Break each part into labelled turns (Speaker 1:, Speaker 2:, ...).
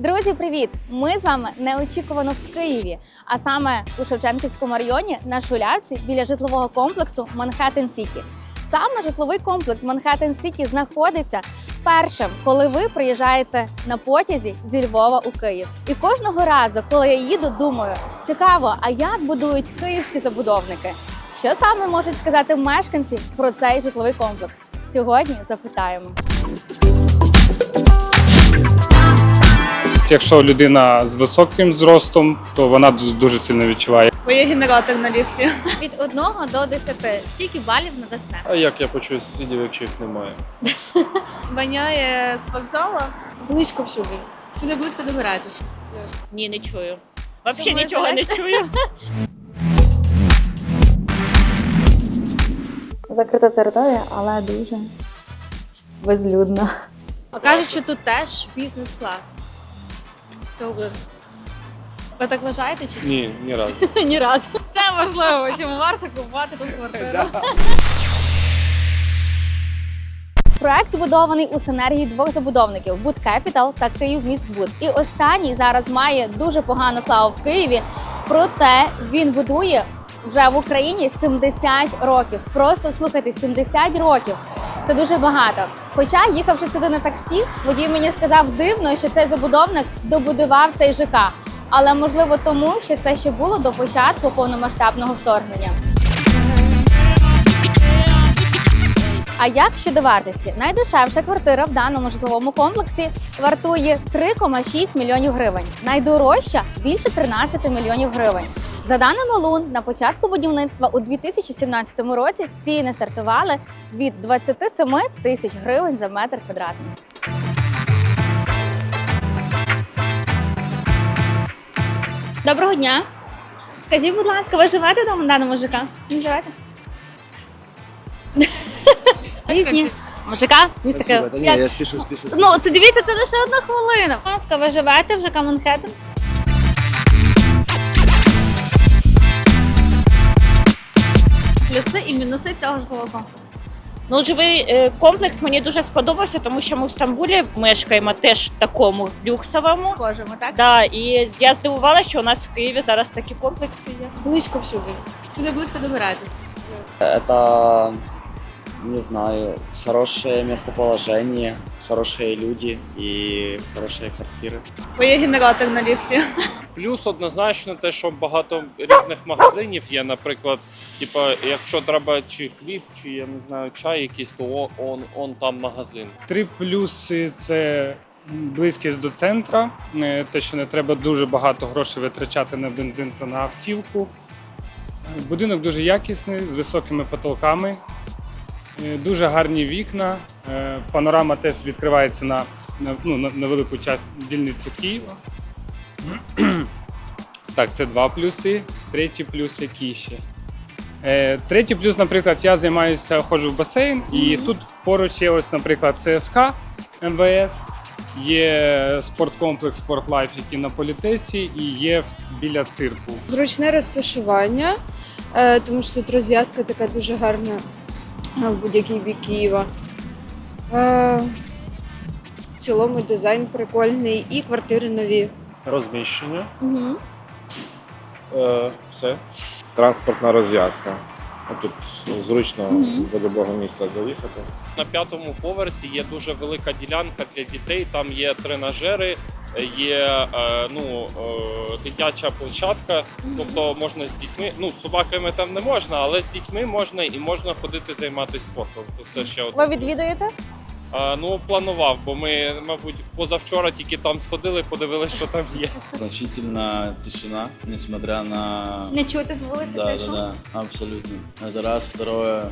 Speaker 1: Друзі, привіт! Ми з вами неочікувано в Києві, а саме у Шевченківському районі на Шулявці біля житлового комплексу Манхеттен Сіті. Саме житловий комплекс Манхеттен Сіті знаходиться першим, коли ви приїжджаєте на потязі зі Львова у Київ. І кожного разу, коли я їду, думаю, цікаво, а як будують київські забудовники? Що саме можуть сказати мешканці про цей житловий комплекс? Сьогодні запитаємо.
Speaker 2: Якщо людина з високим зростом, то вона дуже сильно відчуває.
Speaker 3: Бо є генератор на ліфті.
Speaker 1: Від 1 до 10. Скільки балів надасте?
Speaker 4: А як я почую сусідів, якщо їх немає?
Speaker 3: Воняє з вокзалу.
Speaker 5: Близько всюди.
Speaker 1: Сюди близько добираєтесь.
Speaker 6: Ні, не чую. Взагалі
Speaker 1: Чому
Speaker 6: нічого не чую.
Speaker 1: Закрита територія, але дуже безлюдна.
Speaker 5: А кажуть, що тут теж бізнес-клас. Цього. Ви так вважаєте чи
Speaker 4: Ні, ні разу.
Speaker 5: ні? Разу. Це важливо, чому варто купувати тут квартиру.
Speaker 1: Проект збудований у синергії двох забудовників Буд Capital та Київміськбуд. І останній зараз має дуже погану славу в Києві. Проте він будує вже в Україні 70 років. Просто слухайте, 70 років. Це дуже багато. Хоча, їхавши сюди на таксі, водій мені сказав дивно, що цей забудовник добудував цей ЖК. Але можливо тому, що це ще було до початку повномасштабного вторгнення. А як щодо вартості? Найдешевша квартира в даному житловому комплексі вартує 3,6 мільйонів гривень. Найдорожча більше 13 мільйонів гривень. За даними Лун, на початку будівництва у 2017 році ціни стартували від 27 тисяч гривень за метр квадратний. Доброго дня. Скажіть, будь ласка, ви живете в даному ЖК? Не живете? Різні. Мужика? Місто Київ.
Speaker 7: Да я спешу, спешу.
Speaker 1: Ну, це дивіться, це лише одна хвилина. Будь ласка, ви живете в ЖК Манхеттен? Плюси і мінуси цього житлового комплексу.
Speaker 6: Ну, живий е, комплекс мені дуже сподобався, тому що ми в Стамбулі мешкаємо теж в такому люксовому.
Speaker 1: Схожимо, так?
Speaker 6: Да, і я здивувалася, що у нас в Києві зараз такі комплекси є.
Speaker 5: Близько всюди.
Speaker 1: Сюди близько добираєтесь.
Speaker 7: Это, не знаю, хорошее местоположение, хорошие люди и хорошие квартиры.
Speaker 3: Бо є генератор на ліфті.
Speaker 4: Плюс однозначно те, що багато різних магазинів є. Наприклад, типа, якщо треба чи хліб, чи я не знаю, чай якийсь, то он, он там магазин.
Speaker 2: Три плюси це близькість до центра, е, те, що не треба дуже багато грошей витрачати на бензин та на автівку. Будинок дуже якісний, з високими потолками, е, дуже гарні вікна. е, Панорама теж відкривається на, на, ну, на, велику часть дільницю Києва. Так, це два плюси. Третій плюс який ще? Е, третій плюс, наприклад, я займаюся, ходжу в басейн, і тут поруч є ось, наприклад, ЦСК МВС, є спорткомплекс Спортлайф, який на політесі, і є в- біля цирку.
Speaker 5: Зручне розташування, е, тому що тут розв'язка така дуже гарна е, в будь-який бік Києва. Е, В цілому дизайн прикольний і квартири нові.
Speaker 4: Розміщення.
Speaker 1: Угу.
Speaker 4: Е, все. Транспортна розв'язка. Тут зручно до будь-якого місця доїхати. На п'ятому поверсі є дуже велика ділянка для дітей. Там є тренажери, є е, ну, е, дитяча площадка. Тобто можна з дітьми, ну з собаками там не можна, але з дітьми можна і можна ходити займатися спортом. То Це ще одне.
Speaker 1: Ви відвідуєте?
Speaker 4: А, ну планував, бо ми, мабуть, позавчора тільки там сходили, подивилися, що там є.
Speaker 8: Значительно тишина, несмотря на...
Speaker 1: Не чути з вулиці
Speaker 8: Да,
Speaker 1: цей
Speaker 8: да,
Speaker 1: шум?
Speaker 8: да, абсолютно. Это раз. Второе,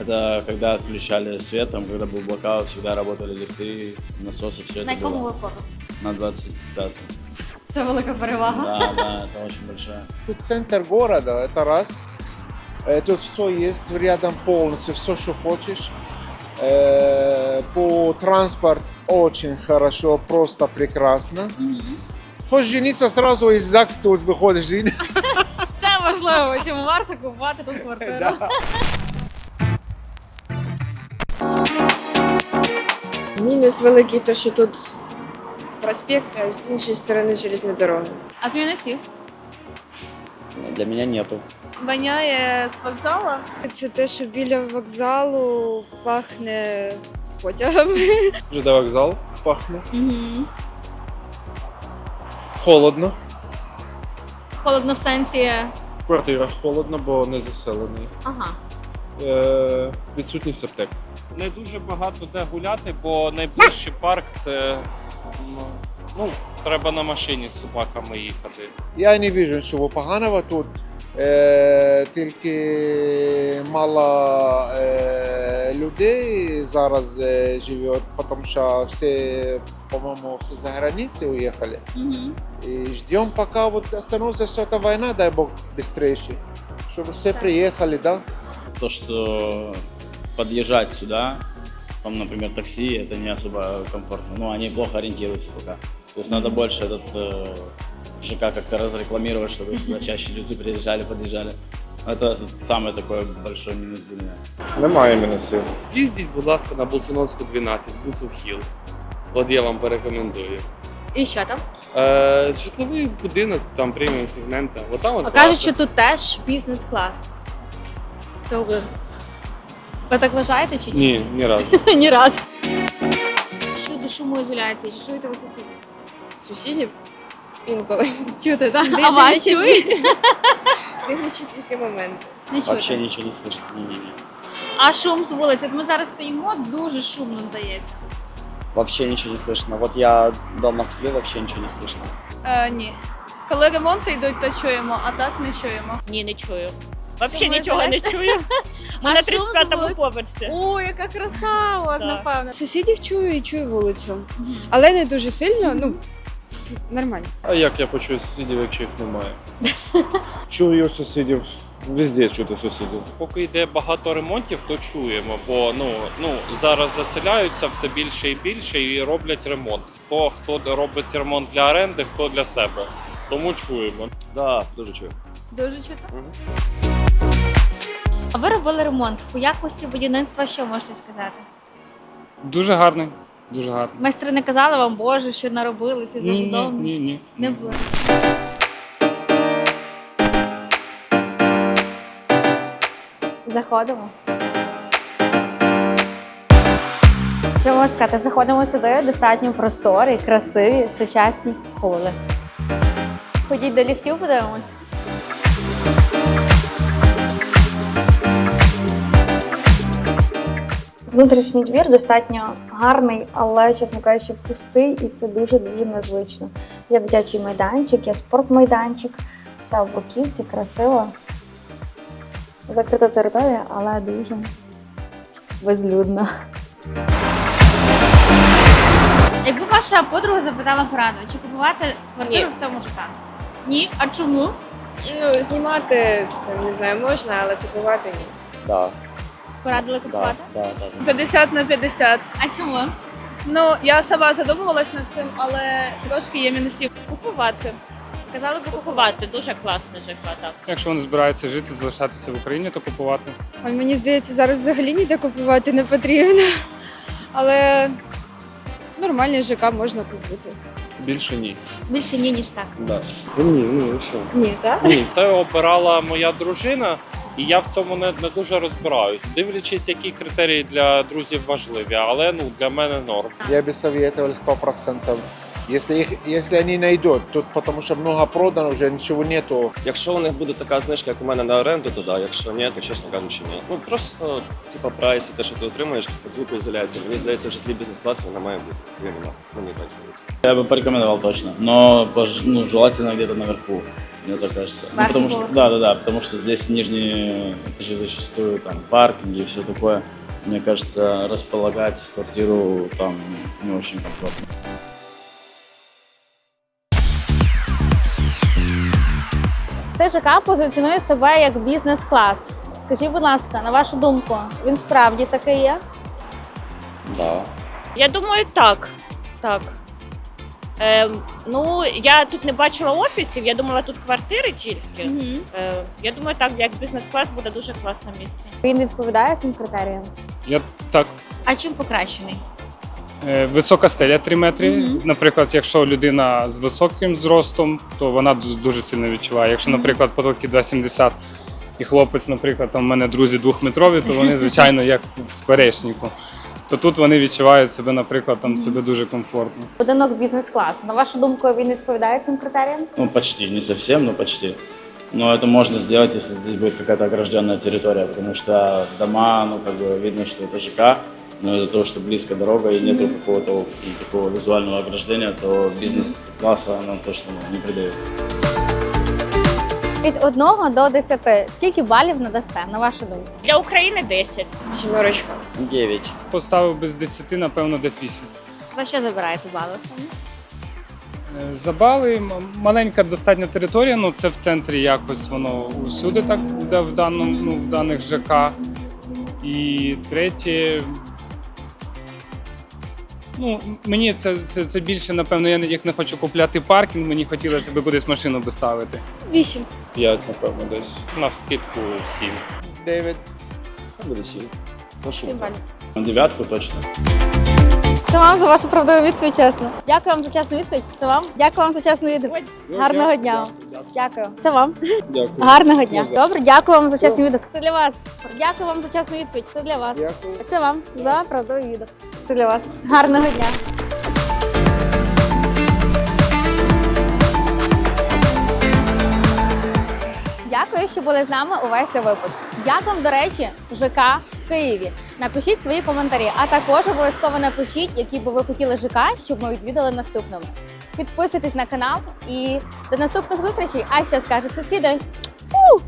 Speaker 8: это когда отключали свет, там, когда был блокаут, всегда работали лифты, насосы, все
Speaker 1: На
Speaker 8: это
Speaker 1: якому ви
Speaker 8: было.
Speaker 1: поверсі?
Speaker 8: На 25
Speaker 1: Це велика перевага.
Speaker 8: Да, да, это очень большая.
Speaker 9: Тут центр города, это раз. Э, Тут все есть рядом полностью, все, что хочешь. Э, По транспорт очень хорошо, просто прекрасно. Хочешь жениться, сразу из ЗАГС тут выходишь.
Speaker 5: Це важливо, чому варто купувати тут квартиру.
Speaker 10: Мінус великий, то що тут
Speaker 5: проспект, а з іншої сторони железна дорога.
Speaker 1: А з мінусів?
Speaker 7: Для меня нету.
Speaker 3: Воняє з вокзалу.
Speaker 5: Це те, що біля вокзалу пахне потягами.
Speaker 10: ЖД вокзал пахне.
Speaker 1: Угу.
Speaker 10: Холодно.
Speaker 1: Холодно в сенсі.
Speaker 10: В квартирах холодно, бо не заселений.
Speaker 1: Ага.
Speaker 10: Е, відсутність аптек.
Speaker 4: Не дуже багато де гуляти, бо найближчий парк це ну, треба на машині з собаками їхати.
Speaker 9: Я не вижу нічого поганого тут Е, тільки мало е, людей зараз е, живе, тому що всі, по-моєму, всі за границю уїхали.
Speaker 1: Угу.
Speaker 9: И ждем, пока вот остановится вся эта война, дай бог, быстрее. Чтобы все приехали, да?
Speaker 8: То, что подъезжать сюда, там, например, такси, это не особо комфортно. Ну, они плохо ориентируются пока. То есть надо больше этот э, ЖК как-то разрекламировать, чтобы сюда чаще люди приезжали, подъезжали. Это самый такой большой минус для меня.
Speaker 10: Немає мінусів.
Speaker 11: З'їздіть, будь ласка, на Болсуновську 12, Бусов Хіл. От я вам порекомендую.
Speaker 1: І що там?
Speaker 11: Е, житловий будинок, там преміум сегмента. От там от
Speaker 1: А кажуть,
Speaker 11: класно.
Speaker 1: що тут теж бізнес-клас. Це ви. Ви так вважаєте чи ні?
Speaker 11: Ні, ні разу.
Speaker 1: Ні разу. Щодо шумоізоляції, чи чуєте ви сусідів?
Speaker 5: Сусідів інколи.
Speaker 1: Чути, так?
Speaker 5: Дивлячись
Speaker 1: А вас
Speaker 5: від-
Speaker 1: чують?
Speaker 5: Дивлячись, в який момент.
Speaker 1: Не
Speaker 7: Вообще
Speaker 1: чути.
Speaker 7: ничего не слышно. Не-не-не.
Speaker 1: А шум з вулиці? От Ми зараз стоїмо, дуже шумно здається.
Speaker 7: Вообще ничего не слышно. Вот я дома сплю, вообще ничего не слышно.
Speaker 3: Е, ні. Коли ремонти йдуть, то чуємо, а так не чуємо.
Speaker 6: Ні, не чую. Взагалі
Speaker 1: Чому
Speaker 6: нічого не чую. Ми
Speaker 1: А
Speaker 6: на
Speaker 1: що
Speaker 6: 35-му
Speaker 1: звуть?
Speaker 6: поверсі.
Speaker 1: О, яка краса у вас,
Speaker 6: Так.
Speaker 1: напевно.
Speaker 5: Сусідів чую і чую вулицю. Але не дуже сильно, ну нормально.
Speaker 10: А як я почую сусідів, якщо їх немає? Чую сусідів. Везде чути сусідів.
Speaker 4: Поки йде багато ремонтів, то чуємо, бо ну, ну зараз заселяються все більше і більше і роблять ремонт. Хто хто робить ремонт для оренди, хто для себе. Тому чуємо.
Speaker 10: Да, дуже чую.
Speaker 1: Дуже чути. А ви робили ремонт. По якості будівництва що можете сказати?
Speaker 2: Дуже гарний. Дуже гарний.
Speaker 1: Майстри не казали вам, Боже, що наробили ці
Speaker 2: Ні, ні,
Speaker 1: забудовні?
Speaker 2: ні, ні.
Speaker 1: Не було. Заходимо. Що можу сказати? Заходимо сюди, достатньо просторі, красиві, сучасні холи. Ходіть до ліфтів, подивимось. Внутрішній двір достатньо гарний, але, чесно кажучи, пустий, і це дуже-дуже незвично. Є дитячий майданчик, є спортмайданчик, все в бруківці, красиво. Закрита територія, але дуже безлюдна. Якби ваша подруга запитала пораду, чи купувати квартиру в цьому ЖК? Ні. А чому?
Speaker 5: Ну, знімати не знаю, можна, але купувати ні.
Speaker 7: Да,
Speaker 1: Порадили купувати?
Speaker 7: да, да. да.
Speaker 3: 50 на 50.
Speaker 1: А чому?
Speaker 3: Ну, я сама задумувалась над цим, але трошки є мінусів.
Speaker 6: Купувати.
Speaker 1: Казали би купувати.
Speaker 6: Дуже класне ЖК, так.
Speaker 2: Якщо вони збираються жити, залишатися в Україні, то купувати.
Speaker 5: Ой, мені здається, зараз взагалі ніде купувати не потрібно. Але нормальний ЖК можна купити.
Speaker 10: Більше ні.
Speaker 1: Більше ні, ніж так.
Speaker 10: Да. Та ні, ну і що?
Speaker 1: Ні, так?
Speaker 4: Ні, це обирала моя дружина, і я в цьому не, не дуже розбираюсь. Дивлячись, які критерії для друзів важливі, але ну для мене норм.
Speaker 9: Я бы советовал 100%. Если, их, если они найдут, тут потому что много продано, уже ничего нету.
Speaker 12: Якщо у них буде така знижка, як у мене на оренду, то да. Якщо ні, то чесно кажучи, ні. Ну просто типа прайс і те, що ти отримуєш від звукоізоляції. Мені здається, в житлі бізнес-класу вона має бути. Ні, нема. Мені так здається.
Speaker 8: Я бы порекомендовал точно, но ну, желательно где-то наверху, мне так кажется. Ну, потому что, да, да, да, потому что здесь нижние этажи зачастую там паркинги и все такое. Мне кажется, располагать квартиру там не очень комфортно.
Speaker 1: Цей ЖК позиціонує себе як бізнес-клас. Скажіть, будь ласка, на вашу думку, він справді такий є?
Speaker 7: Да.
Speaker 6: Я думаю, так. Так. Ем, ну, я тут не бачила офісів, я думала, тут квартири тільки.
Speaker 1: Угу.
Speaker 6: Е, я думаю, так, як бізнес-клас буде дуже класне місце.
Speaker 1: Він відповідає цим критеріям.
Speaker 2: Я так
Speaker 1: А чим покращений?
Speaker 2: Е, Висока стеля 3 метри.
Speaker 1: Мгм.
Speaker 2: Наприклад, якщо людина з високим зростом, то вона ду- дуже сильно відчуває. Якщо,
Speaker 1: Мгм.
Speaker 2: наприклад, потолки 2,70 і хлопець, наприклад, там в мене друзі двохметрові, то вони, звичайно, як в скворечнику. То тут вони відчувають себе, наприклад, там себе дуже комфортно.
Speaker 1: Будинок бізнес-класу. На вашу думку, він відповідає цим критеріям?
Speaker 8: Ну, почти, не совсем, но почти. Но это можно сделать, если здесь будет какая-то огражденная территория, потому что дома, ну, как бы видно, что это ЖК, но из-за того, что близко дорога и нету какого-то такого визуального ограждения, то бизнес-класса нам точно ну, не придает.
Speaker 1: Від 1 до 10. Скільки балів надасте, на вашу думку?
Speaker 6: Для України 10.
Speaker 5: Сімерочка.
Speaker 7: 9.
Speaker 2: Поставив без 10, напевно, десь 8.
Speaker 1: За що забираєте бали?
Speaker 2: Е, За бали маленька достатня територія, ну це в центрі якось воно усюди так буде в даному ну, в даних ЖК. І третє. Ну, мені це, це, це більше, напевно, я як не хочу купляти паркінг, мені хотілося б кудись машину би ставити.
Speaker 5: Вісім.
Speaker 10: 5, напевно, десь.
Speaker 4: На вскидку 7.
Speaker 9: 9.
Speaker 12: Хай буде 7. Ну, шумка.
Speaker 1: балів.
Speaker 8: На девятку точно.
Speaker 1: Це вам за вашу правдиву відповідь, чесно. Дякую вам за чесну відповідь. Це вам. Дякую вам за чесну відповідь. Гарного дня. Дякую. Це вам.
Speaker 10: Дякую.
Speaker 1: Гарного дня. Добре, дякую вам за чесну відповідь. Це для вас. Дякую вам за чесну відповідь. Це для вас.
Speaker 9: Дякую.
Speaker 1: Це вам за правдиву відповідь. Це для вас. Гарного дня. Дякую, що були з нами увесь цей випуск. Як вам, до речі, ЖК в Києві? Напишіть свої коментарі, а також обов'язково напишіть, які би ви хотіли ЖК, щоб ми відвідали наступному. Підписуйтесь на канал і до наступних зустрічей. А що скажуть сусіди? У!